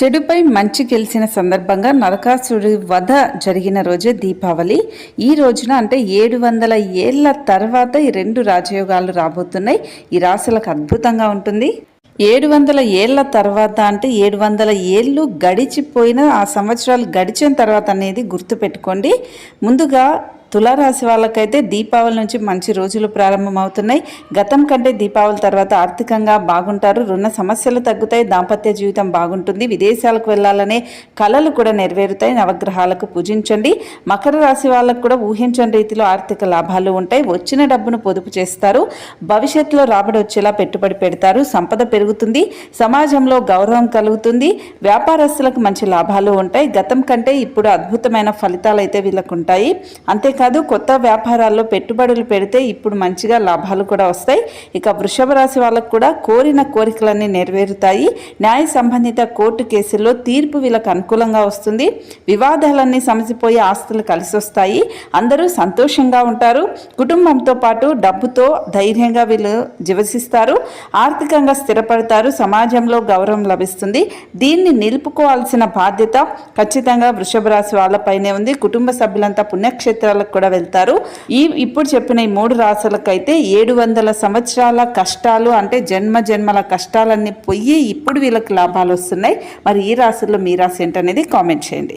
చెడుపై మంచి గెలిచిన సందర్భంగా నరకాసుడి వధ జరిగిన రోజే దీపావళి. ఈ రోజున అంటే ఏడు వందల ఏళ్ళ తర్వాత ఈ రెండు రాజయోగాలు రాబోతున్నాయి. ఈ రాశులకు అద్భుతంగా ఉంటుంది. ఏడు వందల ఏళ్ళ తర్వాత అంటే ఏడు వందల ఏళ్ళు గడిచిపోయిన ఆ సంవత్సరాలు గడిచిన తర్వాత అనేది గుర్తుపెట్టుకోండి. ముందుగా తులారాశి వాళ్ళకైతే దీపావళి నుంచి మంచి రోజులు ప్రారంభమవుతున్నాయి. గతం కంటే దీపావళి తర్వాత ఆర్థికంగా బాగుంటారు. రుణ సమస్యలు తగ్గుతాయి. దాంపత్య జీవితం బాగుంటుంది. విదేశాలకు వెళ్ళాలనే కళలు కూడా నెరవేరుతాయి. నవగ్రహాలకు పూజించండి. మకర రాశి వాళ్ళకు కూడా ఊహించని రీతిలో ఆర్థిక లాభాలు ఉంటాయి. వచ్చిన డబ్బును పొదుపు చేస్తారు. భవిష్యత్తులో రాబడి వచ్చేలా పెట్టుబడి పెడతారు. సంపద పెరుగుతుంది. సమాజంలో గౌరవం కలుగుతుంది. వ్యాపారస్తులకు మంచి లాభాలు ఉంటాయి. గతం కంటే ఇప్పుడు అద్భుతమైన ఫలితాలు అయితే వీళ్ళకు ఉంటాయి. కాదు కొత్త వ్యాపారాల్లో పెట్టుబడులు పెడితే ఇప్పుడు మంచిగా లాభాలు కూడా వస్తాయి. ఇక వృషభ రాశి వాళ్ళకు కూడా కోరిన కోరికలన్నీ నెరవేరుతాయి. న్యాయ సంబంధిత కోర్టు కేసుల్లో తీర్పు వీళ్ళకు అనుకూలంగా వస్తుంది. వివాదాలన్నీ సమసిపోయి ఆస్తులు కలిసి వస్తాయి. అందరూ సంతోషంగా ఉంటారు. కుటుంబంతో పాటు డబ్బుతో ధైర్యంగా వీళ్ళు జీవసిస్తారు. ఆర్థికంగా స్థిరపడతారు. సమాజంలో గౌరవం లభిస్తుంది. దీన్ని నిలుపుకోవాల్సిన బాధ్యత ఖచ్చితంగా వృషభ రాశి వాళ్ళపైనే ఉంది. కుటుంబ సభ్యులంతా పుణ్యక్షేత్రాలకు కూడా వెళ్తారు. ఈ ఇప్పుడు చెప్పిన ఈ మూడు రాశులకైతే ఏడు వందల సంవత్సరాల కష్టాలు అంటే జన్మ జన్మల కష్టాలన్నీ పోయి ఇప్పుడు వీళ్ళకి లాభాలు వస్తున్నాయి. మరి ఈ రాశుల్లో మీ రాశి ఏంటనేది కామెంట్ చేయండి.